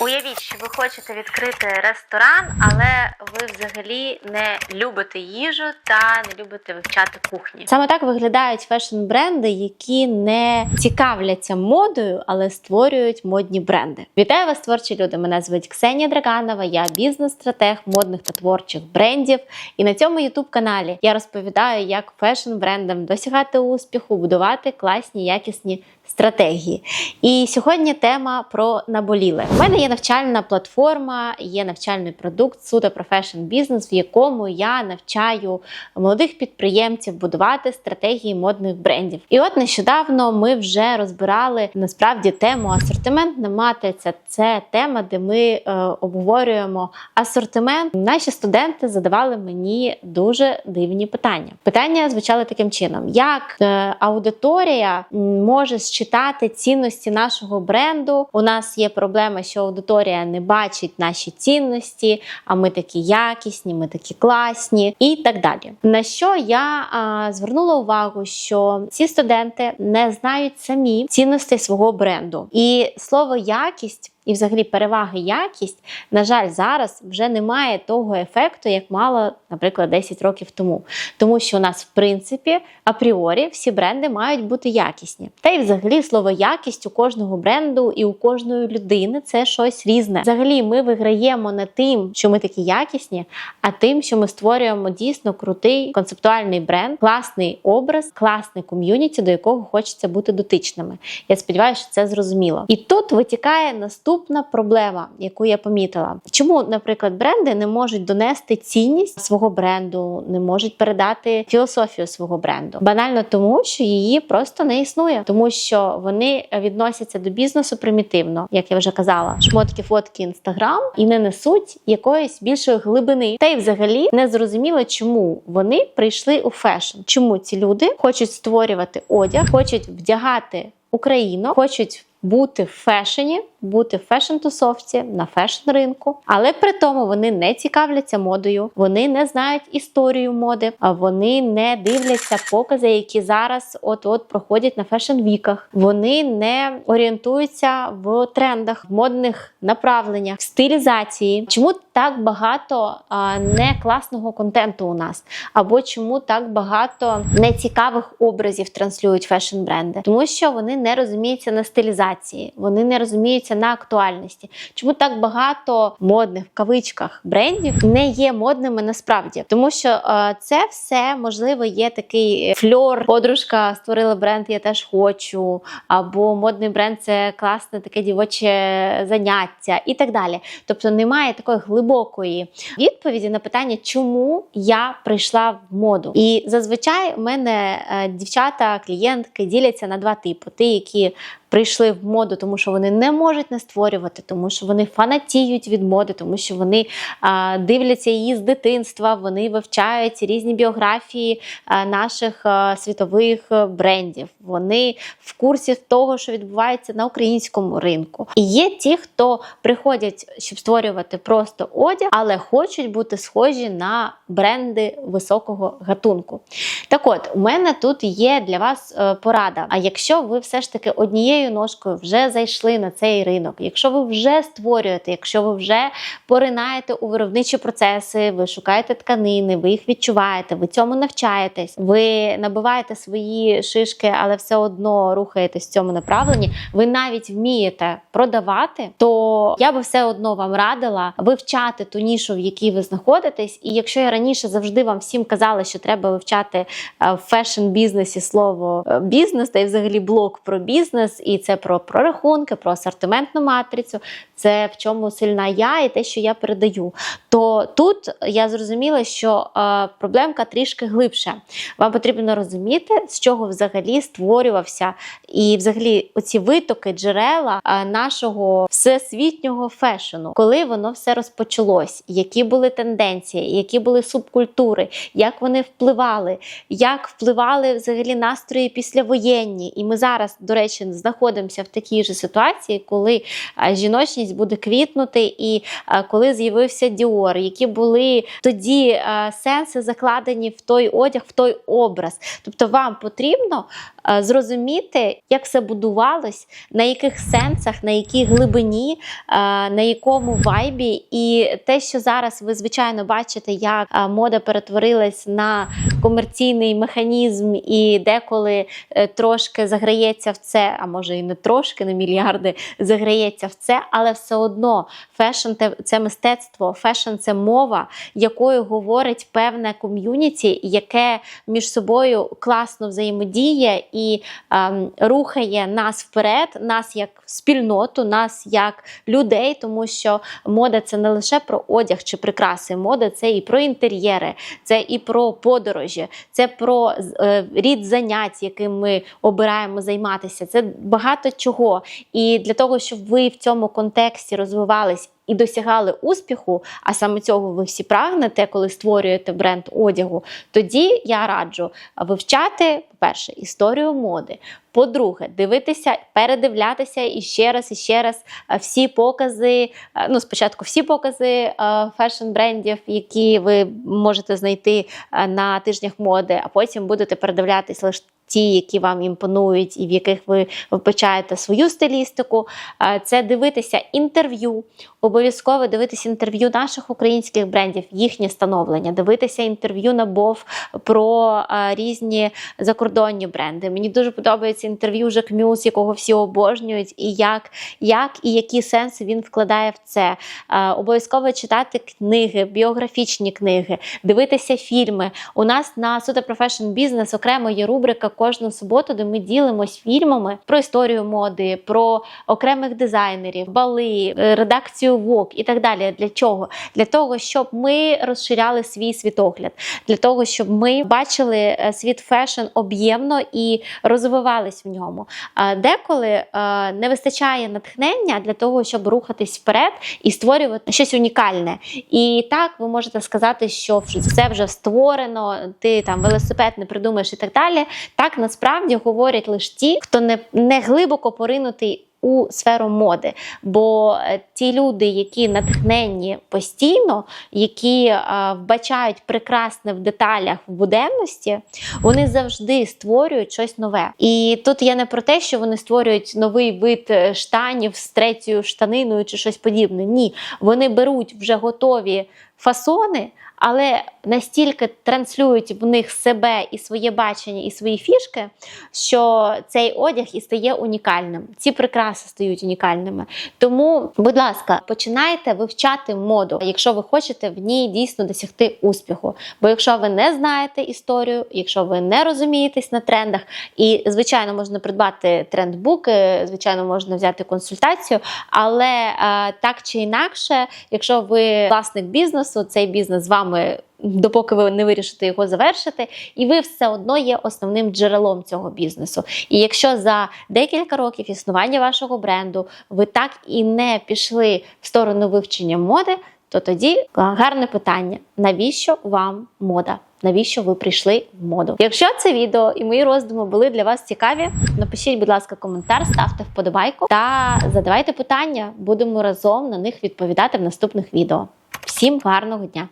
Уявіть, що ви хочете відкрити ресторан, але ви взагалі не любите їжу та не любите вивчати кухні. Саме так виглядають фешн-бренди, які не цікавляться модою, але створюють модні бренди. Вітаю вас, творчі люди! Мене звуть Ксенія Драганова, я бізнес-стратег модних та творчих брендів. І на цьому youtube каналі я розповідаю, як фешн-брендам досягати успіху, будувати класні, якісні стратегії. І сьогодні тема про наболіле. У мене є навчальна платформа, є навчальний продукт суто про фешн-бізнес, в якому я навчаю молодих підприємців будувати стратегії модних брендів. І от нещодавно ми вже розбирали насправді тему асортиментна матриця. Це тема, де ми е, обговорюємо асортимент. Наші студенти задавали мені дуже дивні питання. Питання звучали таким чином: як е, аудиторія може считати цінності нашого бренду? У нас є проблема, що аудиторія не бачить наші цінності, а ми такі якісні, ми такі класні і так далі. На що я а, звернула увагу, що ці студенти не знають самі цінності свого бренду, і слово якість. І, взагалі, переваги якість, на жаль, зараз вже немає того ефекту, як мало, наприклад, 10 років тому. Тому що у нас, в принципі, апріорі всі бренди мають бути якісні. Та й взагалі слово якість у кожного бренду і у кожної людини це щось різне. Взагалі, ми виграємо не тим, що ми такі якісні, а тим, що ми створюємо дійсно крутий концептуальний бренд, класний образ, класний ком'юніті, до якого хочеться бути дотичними. Я сподіваюся, що це зрозуміло. І тут витікає наступна проблема, яку я помітила. Чому, наприклад, бренди не можуть донести цінність свого бренду, не можуть передати філософію свого бренду? Банально тому, що її просто не існує, тому що вони відносяться до бізнесу примітивно, як я вже казала, шмотки, фотки, інстаграм і не несуть якоїсь більшої глибини. Та й взагалі не зрозуміло, чому вони прийшли у фешн. Чому ці люди хочуть створювати одяг, хочуть вдягати Україну, хочуть бути в фешені, бути в фешн-тусовці на фешн-ринку, але при тому вони не цікавляться модою, вони не знають історію моди, а вони не дивляться покази, які зараз от-от проходять на фешн-віках. Вони не орієнтуються в трендах, в модних направленнях, в стилізації. Чому так багато а, не класного контенту у нас? Або чому так багато нецікавих образів транслюють фешн-бренди? Тому що вони не розуміються на стилізації, вони не розуміються на актуальності. Чому так багато модних в кавичках брендів не є модними насправді? Тому що е, це все можливо є такий фльор. Подружка створила бренд, я теж хочу, або модний бренд це класне таке дівоче заняття і так далі. Тобто немає такої глибокої відповіді на питання, чому я прийшла в моду. І зазвичай в мене е, дівчата, клієнтки діляться на два типи: ті, які прийшли в моду, тому що вони не можуть не створювати, тому що вони фанатіють від моди, тому що вони а, дивляться її з дитинства, вони вивчають різні біографії а, наших а, світових брендів. Вони в курсі того, що відбувається на українському ринку. І є ті, хто приходять, щоб створювати просто одяг, але хочуть бути схожі на бренди високого гатунку. Так от, у мене тут є для вас е, порада. А якщо ви все ж таки однією ножкою вже зайшли на цей ринок, якщо ви вже створюєте, якщо ви вже поринаєте у виробничі процеси, ви шукаєте тканини, ви їх відчуваєте, ви цьому навчаєтесь, ви набиваєте свої шишки, але все одно рухаєтесь в цьому направленні, ви навіть вмієте продавати, то я би все одно вам радила вивчати ту нішу, в якій ви знаходитесь. І якщо я раніше завжди вам всім казала, що треба вивчати е, в фешн-бізнесі слово е, бізнес, та й взагалі блок про бізнес, і це про прорахунки, про асортиментну матрицю, це в чому сильна я і те, що я передаю. То тут я зрозуміла, що е, проблемка трішки глибша. Вам потрібно розуміти, з чого взагалі створювався і взагалі оці витоки джерела е, нашого всесвітнього фешену, коли воно все розпочалось, які були тенденції, які були субкультури, як вони впливали, як впливали взагалі настрої післявоєнні. І ми зараз, до речі, знаходимося знаходимося в такій же ситуації, коли жіночність буде квітнути, і коли з'явився Діор, які були тоді сенси закладені в той одяг, в той образ. Тобто вам потрібно зрозуміти, як все будувалось, на яких сенсах, на якій глибині, на якому вайбі. І те, що зараз ви звичайно бачите, як мода перетворилась на комерційний механізм, і деколи е, трошки заграється в це, а може і не трошки, не мільярди заграється в це, але все одно фешн це мистецтво, фешн це мова, якою говорить певне ком'юніті, яке між собою класно взаємодіє і ем, рухає нас вперед, нас як спільноту, нас як людей, тому що мода це не лише про одяг чи прикраси. Мода це і про інтер'єри, це і про подорожі, це про е, рід занять, яким ми обираємо займатися. Це багато чого. І для того, щоб ви в цьому контексті розвивались. І досягали успіху, а саме цього ви всі прагнете, коли створюєте бренд одягу. Тоді я раджу вивчати, по-перше, історію моди. По-друге, дивитися, передивлятися і ще раз, і ще раз е, всі покази. е, Ну, спочатку всі покази фешн-брендів, які ви можете знайти е, на тижнях моди, а потім будете передивлятись лише ті, які вам імпонують, і в яких ви вбачаєте свою стилістику. Е, Це дивитися інтерв'ю, обов'язково дивитися інтерв'ю наших українських брендів, їхнє становлення, дивитися інтерв'ю на БОВ про е, різні закордонні бренди. Мені дуже подобається інтерв'ю Жак Мюс, якого всі обожнюють, і як, як і які сенси він вкладає в це. Е, Обов'язково читати книги, біографічні книги, дивитися фільми. У нас на Суто Profession Business окремо є рубрика кожну суботу, де ми ділимось фільмами про історію моди, про окремих дизайнерів, бали, е, редакцію Vogue і так далі. Для чого? Для того, щоб ми розширяли свій світогляд, для того, щоб ми бачили е, світ фешн об'ємно і розвивались в ньому. Деколи е, не вистачає натхнення для того, щоб рухатись вперед і створювати щось унікальне. І так ви можете сказати, що все вже створено, ти там велосипед не придумаєш і так далі. Так насправді говорять лише ті, хто не, не глибоко поринутий. У сферу моди, бо е, ті люди, які натхненні постійно, які е, вбачають прекрасне в деталях в буденності, вони завжди створюють щось нове. І тут я не про те, що вони створюють новий вид е, штанів з третьою штаниною чи щось подібне. Ні, вони беруть вже готові фасони, але настільки транслюють в них себе і своє бачення, і свої фішки, що цей одяг і стає унікальним. Ці прикраси стають унікальними. Тому, будь ласка, починайте вивчати моду, якщо ви хочете в ній дійсно досягти успіху. Бо якщо ви не знаєте історію, якщо ви не розумієтесь на трендах, і звичайно можна придбати трендбуки, звичайно, можна взяти консультацію, але е, так чи інакше, якщо ви власник бізнесу, цей бізнес з вами. Допоки ви не вирішите його завершити, і ви все одно є основним джерелом цього бізнесу. І якщо за декілька років існування вашого бренду ви так і не пішли в сторону вивчення моди, то тоді гарне питання: навіщо вам мода? Навіщо ви прийшли в моду? Якщо це відео і мої роздуми були для вас цікаві, напишіть, будь ласка, коментар, ставте вподобайку та задавайте питання. Будемо разом на них відповідати в наступних відео. Всім гарного дня!